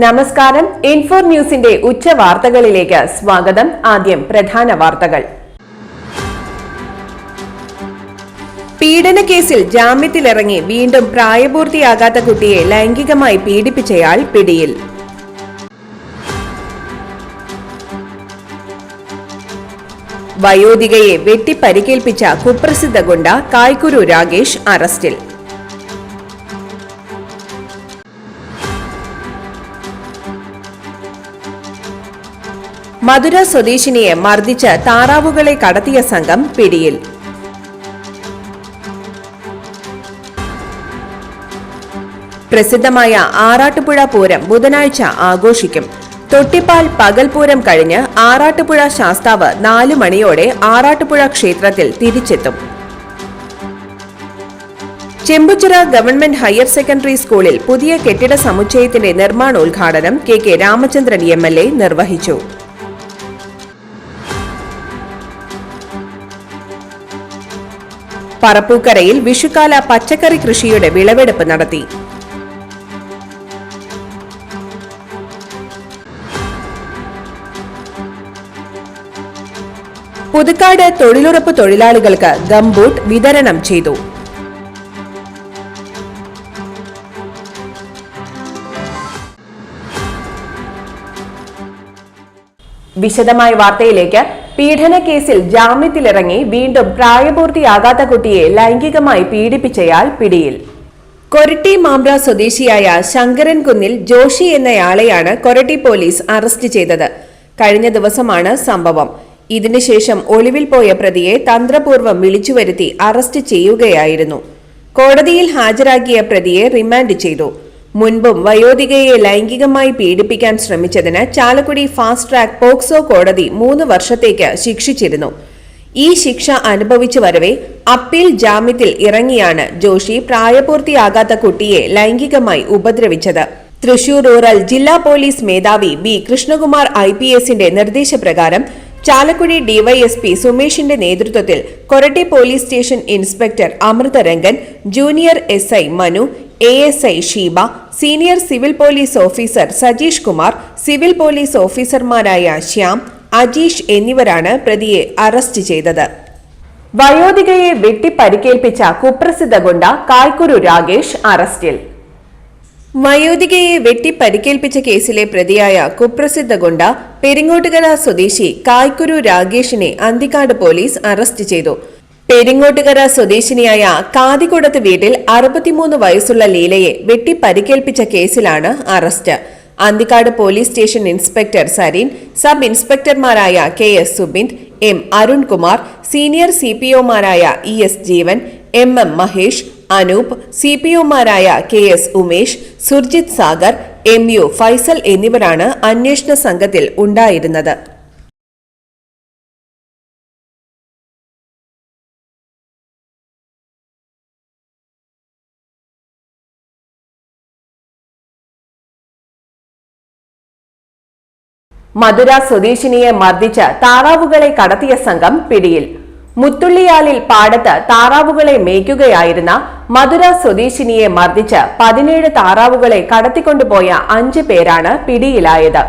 നമസ്കാരം. ഇൻഫോർ ന്യൂസിന്റെ ഉച്ച വാർത്തകളിലേക്ക് സ്വാഗതം. ആദ്യം പ്രധാന വാർത്തകൾ. പീഡന കേസിൽ ജാമ്യത്തിലിറങ്ങി വീണ്ടും പ്രായപൂർത്തിയാകാത്ത കുട്ടിയെ ലൈംഗികമായി പീഡിപ്പിച്ചയാൾ പിടിയിൽ. വയോധികയെ വെട്ടിപ്പരിക്കേൽപ്പിച്ച കുപ്രസിദ്ധ ഗുണ്ട കായ്ക്കുരു രാഗേഷ് അറസ്റ്റിൽ. മധുര സ്വദേശിനിയെ മർദ്ദിച്ച് താറാവുകളെ കടത്തിയ സംഘം പിടിയിൽ. പ്രസിദ്ധമായ ആറാട്ടുപുഴ പൂരം ബുധനാഴ്ച ആഘോഷിക്കും. തൊട്ടിപ്പാൽ പകൽപൂരം കഴിഞ്ഞ് ആറാട്ടുപുഴ ശാസ്താവ് നാലു മണിയോടെ ആറാട്ടുപുഴ ക്ഷേത്രത്തിൽ തിരിച്ചെത്തും. ചെമ്പുച്ചിറ ഗവൺമെന്റ് ഹയർ സെക്കൻഡറി സ്കൂളിൽ പുതിയ കെട്ടിട സമുച്ചയത്തിന്റെ നിർമ്മാണോദ്ഘാടനം കെ കെ രാമചന്ദ്രൻ എം നിർവഹിച്ചു. പറപ്പൂക്കരയിൽ വിഷുക്കാല പച്ചക്കറി കൃഷിയുടെ വിളവെടുപ്പ് നടത്തി. പുതുക്കാട് തൊഴിലുറപ്പ് തൊഴിലാളികൾക്ക് ഗംബൂട്ട് വിതരണം ചെയ്തു. വിശദമായ വാർത്തയിലേക്ക് പീഡന കേസിൽ ജാമ്യത്തിലിറങ്ങി വീണ്ടും പ്രായപൂർത്തിയാകാത്ത കുട്ടിയെ ലൈംഗികമായി പീഡിപ്പിച്ചയാൾ പിടിയിൽ. കൊരട്ടി മാമ്പ്ര സ്വദേശിയായ ശങ്കരൻ കുന്നിൽ ജോഷി എന്നയാളെയാണ് കൊരട്ടി പോലീസ് അറസ്റ്റ് ചെയ്തത്. കഴിഞ്ഞ ദിവസമാണ് സംഭവം. ഇതിനുശേഷം ഒളിവിൽ പോയ പ്രതിയെ തന്ത്രപൂർവം വിളിച്ചുവരുത്തി അറസ്റ്റ് ചെയ്യുകയായിരുന്നു. കോടതിയിൽ ഹാജരാക്കിയ പ്രതിയെ റിമാൻഡ് ചെയ്തു. മുൻപും വയോധികയെ ലൈംഗികമായി പീഡിപ്പിക്കാൻ ശ്രമിച്ചതിന് ചാലക്കുടി ഫാസ്റ്റ് ട്രാക്ക് പോക്സോ കോടതി മൂന്ന് വർഷത്തേക്ക് ശിക്ഷിച്ചിരുന്നു. ഈ ശിക്ഷ അനുഭവിച്ചു വരവെ അപ്പീൽ ജാമ്യത്തിൽ ഇറങ്ങിയാണ് ജോഷി പ്രായപൂർത്തിയാകാത്ത കുട്ടിയെ ലൈംഗികമായി ഉപദ്രവിച്ചത്. തൃശൂർ റൂറൽ ജില്ലാ പോലീസ് മേധാവി ബി കൃഷ്ണകുമാർ ഐ പി എസിന്റെ നിർദ്ദേശപ്രകാരം ചാലക്കുടി ഡിവൈഎസ്പി സുമേഷിന്റെ നേതൃത്വത്തിൽ Koratty police station inspector Amritharangan junior SI Manu A S I Sheeba senior civil police officer Sajeesh Kumar civil police ഓഫീസർമാരായ ശ്യാം അജീഷ് എന്നിവരാണ് പ്രതിയെ അറസ്റ്റ് ചെയ്തത്. വയോധികയെ വെട്ടിപ്പരിക്കേൽപ്പിച്ച കുപ്രസിദ്ധ ഗുണ്ട കായ്ക്കുരു രാഗേഷ് അറസ്റ്റിൽ. വയോധികയെ വെട്ടിപ്പരിക്കേൽപ്പിച്ച കേസിലെ പ്രതിയായ കുപ്രസിദ്ധ ഗുണ്ട പെരിങ്ങോട്ടുകര സ്വദേശി കായ്ക്കുരു രാഗേഷിനെ അന്തിക്കാട് പോലീസ് അറസ്റ്റ് ചെയ്തു. പെരിങ്ങോട്ടുകര സ്വദേശിനിയായ കാതികുടത്ത് വീട്ടിൽ അറുപത്തിമൂന്ന് വയസ്സുള്ള ലീലയെ വെട്ടിപ്പരിക്കേൽപ്പിച്ച കേസിലാണ് arrest. Anthikad police station inspector Sareen sub ഇൻസ്പെക്ടർമാരായ K S Subind M Arunkumar senior C P ഒമാരായ E S Jeevan M M Mahesh Anoop C P ഒമാരായ K S Umesh Surjith Sagar M U Faisal എന്നിവരാണ് അന്വേഷണ സംഘത്തിൽ ഉണ്ടായിരുന്നത്. മധുര സ്വദേശിനിയെ മർദ്ദിച്ച് താറാവുകളെ കടത്തിയ സംഘം പിടിയിൽ. മുത്തുള്ളിയാലിൽ പാടത്ത് താറാവുകളെ മേയ്ക്കുകയായിരുന്ന മധുര സ്വദേശിനിയെ മർദ്ദിച്ച് പതിനേഴ് താറാവുകളെ കടത്തിക്കൊണ്ടുപോയ അഞ്ച് പേരാണ് പിടിയിലായത്.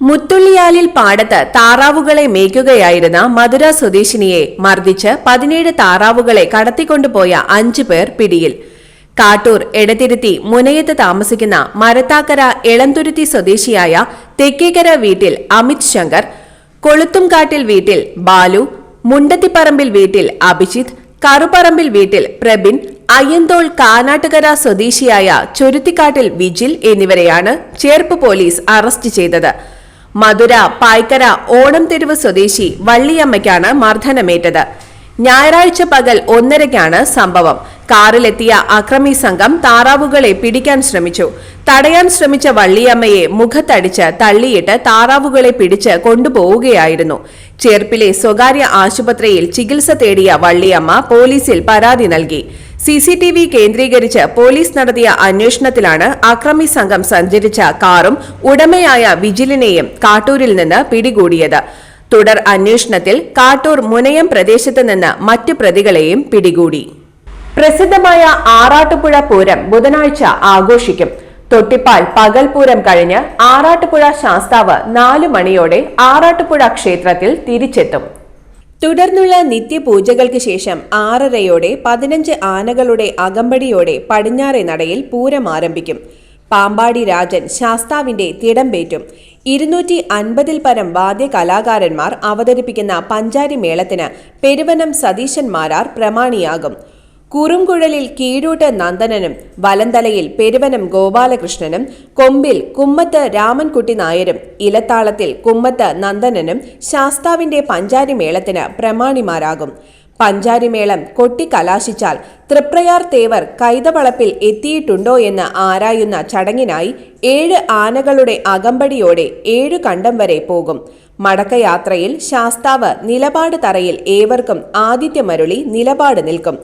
മുത്തുള്ളിയാലിൽ പാടത്ത് താറാവുകളെ മേയ്ക്കുകയായിരുന്ന മധുര സ്വദേശിനിയെ മർദ്ദിച്ച് പതിനേഴ് താറാവുകളെ കടത്തിക്കൊണ്ടുപോയ അഞ്ചു പേർ പിടിയിൽ. കാട്ടൂർ എടത്തിരുത്തി മുനയത്ത് താമസിക്കുന്ന മരത്താക്കര എളന്തുരുത്തി സ്വദേശിയായ തെക്കേക്കര വീട്ടിൽ അമിത് ശങ്കർ കൊളുത്തുംകാട്ടിൽ വീട്ടിൽ ബാലു മുണ്ടത്തിപ്പറമ്പിൽ വീട്ടിൽ അഭിജിത്ത് കറുപറമ്പിൽ വീട്ടിൽ പ്രബിൻ അയ്യന്തോൾ കാനാട്ടുകര സ്വദേശിയായ ചൊരുത്തിക്കാട്ടിൽ വിജിൽ എന്നിവരെയാണ് ചേർപ്പ് പോലീസ് അറസ്റ്റ് ചെയ്തത്. മധുര പായ്ക്കര ഓണം തെരുവ് സ്വദേശി വള്ളിയമ്മയ്ക്കാണ് മർദ്ദനമേറ്റത്. ഞായറാഴ്ച പകൽ ഒന്നരയ്ക്കാണ് സംഭവം. കാറിലെത്തിയ അക്രമി സംഘം താറാവുകളെ പിടിക്കാൻ ശ്രമിച്ചു. തടയാൻ ശ്രമിച്ച വള്ളിയമ്മയെ മുഖത്തടിച്ച് തള്ളിയിട്ട് താറാവുകളെ പിടിച്ച് കൊണ്ടുപോവുകയായിരുന്നു. ചേർപ്പിലെ സ്വകാര്യ ആശുപത്രിയിൽ ചികിത്സ തേടിയ വള്ളിയമ്മ പോലീസിൽ പരാതി നൽകി. സി സി ടി വി കേന്ദ്രീകരിച്ച് പോലീസ് നടത്തിയ അന്വേഷണത്തിലാണ് അക്രമി സംഘം സഞ്ചരിച്ച കാറും ഉടമയായ വിജിലിനെയും കാട്ടൂരിൽ നിന്ന് പിടികൂടിയത്. തുടർ അന്വേഷണത്തിൽ കാട്ടൂർ മുനയം പ്രദേശത്ത് നിന്ന് മറ്റ് പ്രതികളെയും പിടികൂടി. പ്രസിദ്ധമായ ആറാട്ടുപുഴ പൂരം ബുധനാഴ്ച ആഘോഷിക്കും. തൊട്ടിപ്പാൽ പകൽപൂരം കഴിഞ്ഞ് ആറാട്ടുപുഴ ശാസ്താവ് നാലു മണിയോടെ ആറാട്ടുപുഴ ക്ഷേത്രത്തിൽ തിരിച്ചെത്തും. തുടർന്നുള്ള നിത്യപൂജകൾക്ക് ശേഷം ആറരയോടെ പതിനഞ്ച് ആനകളുടെ അകമ്പടിയോടെ പടിഞ്ഞാറെ നടയിൽ പൂരം ആരംഭിക്കും. പാമ്പാടി രാജൻ ശാസ്താവിന്റെ തിടമ്പേറ്റും ഇരുന്നൂറ്റി അൻപതിൽ പരം വാദ്യ കലാകാരന്മാർ അവതരിപ്പിക്കുന്ന പഞ്ചാരി മേളത്തിന് പെരുവനം സതീശൻ മാരാർ പ്രമാണിയാകും. കുറുംകുഴലിൽ കീഴൂട്ട് നന്ദനനും വലന്തലയിൽ പെരുവനം ഗോപാലകൃഷ്ണനും കൊമ്പിൽ കുമ്മത്ത് രാമൻകുട്ടി നായരും ഇലത്താളത്തിൽ കുമ്മത്ത് നന്ദനനും ശാസ്താവിന്റെ പഞ്ചാരി മേളത്തിന് പ്രമാണിമാരാകും. പഞ്ചാരിമേളം കൊട്ടിക്കലാശിച്ചാൽ തൃപ്രയാർ തേവർ കൈതവളപ്പിൽ എത്തിയിട്ടുണ്ടോ എന്ന് ആരായുന്ന ചടങ്ങിനായി ഏഴ് ആനകളുടെ അകമ്പടിയോടെ ഏഴു കണ്ടം വരെ പോകും. മടക്കയാത്രയിൽ ശാസ്താവ് നിലപാട് തറയിൽ ഏവർക്കും ആദിത്യമരുളി നിലപാട് നിൽക്കും.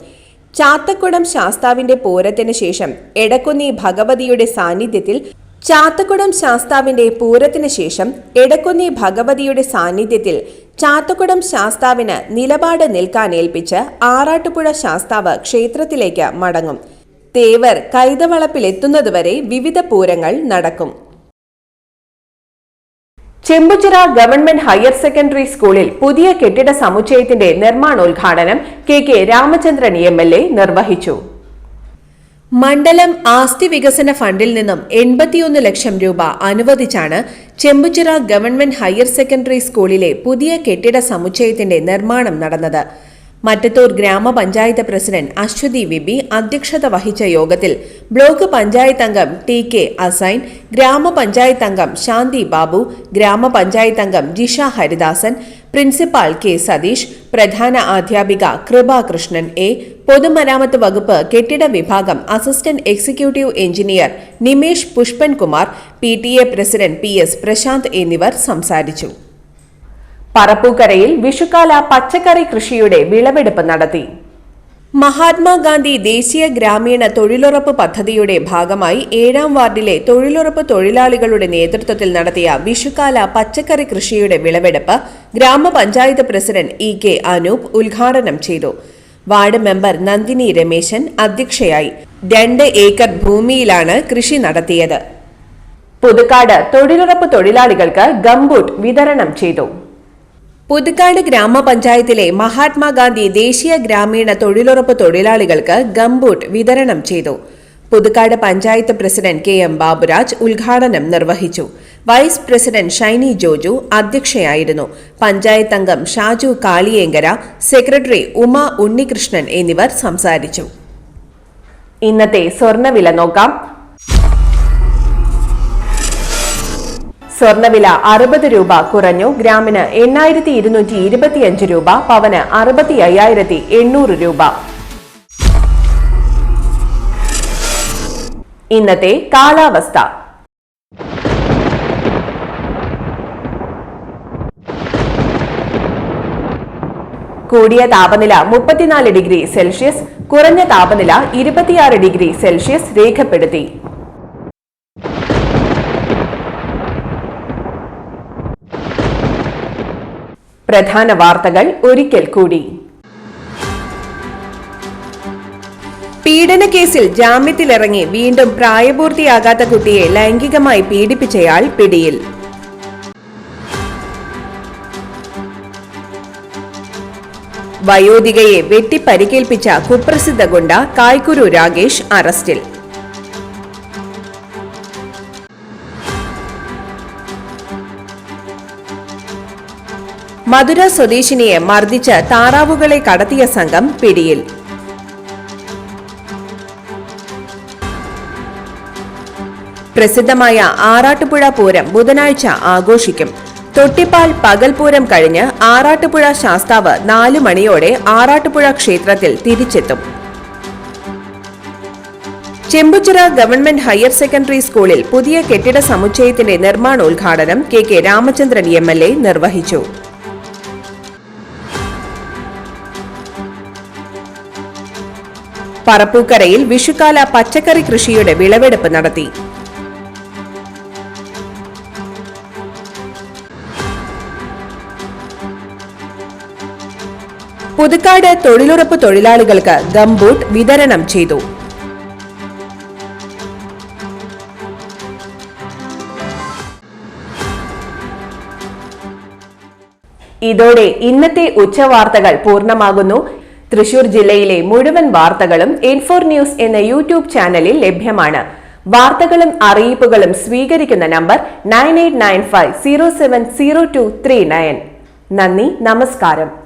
ചാത്തക്കുടം ശാസ്താവിന്റെ പൂരത്തിന് ശേഷം എടക്കുന്നി ഭഗവതിയുടെ സാന്നിധ്യത്തിൽ ചാത്തക്കുടം ശാസ്താവിന്റെ പൂരത്തിന് ശേഷം എടക്കുന്നി ഭഗവതിയുടെ സാന്നിധ്യത്തിൽ ചാത്തക്കുടം ശാസ്താവിന് നിലപാട് നിൽക്കാൻ ഏൽപ്പിച്ച് ആറാട്ടുപുഴ ശാസ്താവ് ക്ഷേത്രത്തിലേക്ക് മടങ്ങും. തേവർ കൈതവളപ്പിലെത്തുന്നതുവരെ വിവിധ പൂരങ്ങൾ നടക്കും. ചെമ്പുചിറ ഗവൺമെന്റ് ഹയർ സെക്കൻഡറി സ്കൂളിൽ പുതിയ കെട്ടിട സമുച്ചയത്തിന്റെ നിർമ്മാണോദ്ഘാടനം കെ കെ രാമചന്ദ്രൻ എ നിർവഹിച്ചു. മണ്ഡലം ആസ്തി വികസന ഫണ്ടിൽ നിന്നും എൺപത്തിയൊന്ന് ലക്ഷം രൂപ അനുവദിച്ചാണ് ചെമ്പുചിറ ഗവൺമെന്റ് ഹയർ സെക്കൻഡറി സ്കൂളിലെ പുതിയ കെട്ടിട സമുച്ചയത്തിന്റെ നിർമ്മാണം നടന്നത്. മറ്റത്തൂർ ഗ്രാമപഞ്ചായത്ത് പ്രസിഡന്റ് അശ്വതി വിബി അധ്യക്ഷത വഹിച്ച യോഗത്തിൽ ബ്ലോക്ക് പഞ്ചായത്ത് അംഗം ടി കെ അസൈൻ ഗ്രാമപഞ്ചായത്ത് അംഗം ശാന്തി ബാബു ഗ്രാമപഞ്ചായത്ത് അംഗം ജിഷ ഹരിദാസൻ പ്രിൻസിപ്പാൾ കെ സതീഷ് പ്രധാന അധ്യാപിക കൃപാകൃഷ്ണൻ എ പൊതുമരാമത്ത് വകുപ്പ് കെട്ടിട വിഭാഗം assistant executive engineer Nimesh Pushpankumar P T A president P S Prasanth എന്നിവർ സംസാരിച്ചു. പറപ്പൂക്കരയിൽ വിഷുക്കാല പച്ചക്കറി കൃഷിയുടെ വിളവെടുപ്പ് നടത്തി. മഹാത്മാഗാന്ധി ദേശീയ ഗ്രാമീണ തൊഴിലുറപ്പ് പദ്ധതിയുടെ ഭാഗമായി ഏഴാം വാർഡിലെ തൊഴിലുറപ്പ് തൊഴിലാളികളുടെ നേതൃത്വത്തിൽ നടത്തിയ വിഷുക്കാല പച്ചക്കറി കൃഷിയുടെ വിളവെടുപ്പ് ഗ്രാമപഞ്ചായത്ത് പ്രസിഡന്റ് ഇ കെ അനൂപ് ഉദ്ഘാടനം ചെയ്തു. വാർഡ് മെമ്പർ നന്ദിനി രമേശൻ അധ്യക്ഷയായി. രണ്ട് ഏക്കർ ഭൂമിയിലാണ് കൃഷി നടത്തിയത്. പുതുക്കാട് തൊഴിലുറപ്പ് തൊഴിലാളികൾക്ക് ഗംബൂട്ട് വിതരണം ചെയ്തു. പുതുക്കാട് ഗ്രാമപഞ്ചായത്തിലെ മഹാത്മാഗാന്ധി ദേശീയ ഗ്രാമീണ തൊഴിലുറപ്പ് തൊഴിലാളികൾക്ക് ഗംബൂട്ട് വിതരണം ചെയ്തു. Puthukkad panchayat president K M Baburaj ഉദ്ഘാടനം നിർവഹിച്ചു. വൈസ് പ്രസിഡന്റ് ഷൈനി ജോജു അധ്യക്ഷയായിരുന്നു. പഞ്ചായത്ത് അംഗം ഷാജു കാളിയേങ്കര സെക്രട്ടറി ഉമ ഉണ്ണികൃഷ്ണൻ എന്നിവർ സംസാരിച്ചു. ഇന്നത്തെ സ്വർണവില നോക്കാം. സ്വർണവില അറുപത് രൂപ കുറഞ്ഞു. ഗ്രാമിന് എണ്ണായിരത്തി ഇരുന്നൂറ്റി ഇരുപത്തിയഞ്ച് രൂപ പവന് അറുപത്തി അയ്യായിരത്തി എണ്ണൂറ് രൂപ. ഇന്നത്തെ കാലാവസ്ഥ. കൂടിയ താപനില മുപ്പത്തിനാല് ഡിഗ്രി സെൽഷ്യസ് കുറഞ്ഞ താപനില ഇരുപത്തിയാറ് ഡിഗ്രി സെൽഷ്യസ് രേഖപ്പെടുത്തി. പ്രധാന വാർത്തകൾ ഒരിക്കൽ കൂടി. പീഡന കേസിൽ ജാമ്യത്തിലിറങ്ങി വീണ്ടും പ്രായപൂർത്തിയാകാത്ത കുട്ടിയെ ലൈംഗികമായി പീഡിപ്പിച്ചയാൾ പിടിയിൽ. വയോധികയെ വെട്ടിപ്പരിക്കേൽപ്പിച്ച കുപ്രസിദ്ധ ഗുണ്ട കായ്ക്കുരു രാഗേഷ് അറസ്റ്റിൽ. മധുര സ്വദേശിനിയെ മർദ്ദിച്ച് താറാവുകളെ കടത്തിയ സംഘം പിടിയിൽ. പ്രസിദ്ധമായ ആറാട്ടുപുഴ പൂരം ബുധനാഴ്ച ആഘോഷിക്കും. തൊട്ടിപ്പാൽ പകൽപൂരം കഴിഞ്ഞ് ആറാട്ടുപുഴ ശാസ്താവ് നാലു മണിയോടെ ആറാട്ടുപുഴ ക്ഷേത്രത്തിൽ തിരിച്ചെത്തും. ചെമ്പുച്ചിറ ഗവൺമെന്റ് ഹയർ സെക്കൻഡറി സ്കൂളിൽ പുതിയ കെട്ടിട സമുച്ചയത്തിന്റെ നിർമ്മാണോദ്ഘാടനം കെ കെ രാമചന്ദ്രൻ എം നിർവഹിച്ചു. പറപ്പൂക്കരയിൽ വിഷുക്കാല പച്ചക്കറി കൃഷിയുടെ വിളവെടുപ്പ് നടത്തി. പുതുക്കാട് തൊഴിലുറപ്പ് തൊഴിലാളികൾക്ക് ഗംബൂട്ട് വിതരണം ചെയ്തു. ഇതോടെ ഇന്നത്തെ ഉച്ചവാർത്തകൾ പൂർണമാകുന്നു. തൃശൂർ ജില്ലയിലെ മുഴുവൻ വാർത്തകളും ഇൻഫോർ ന്യൂസ് എന്ന യൂട്യൂബ് ചാനലിൽ ലഭ്യമാണ്. വാർത്തകളും അറിയിപ്പുകളും സ്വീകരിക്കുന്ന number nine eight nine five zero seven zero two three nine. നന്ദി നമസ്കാരം.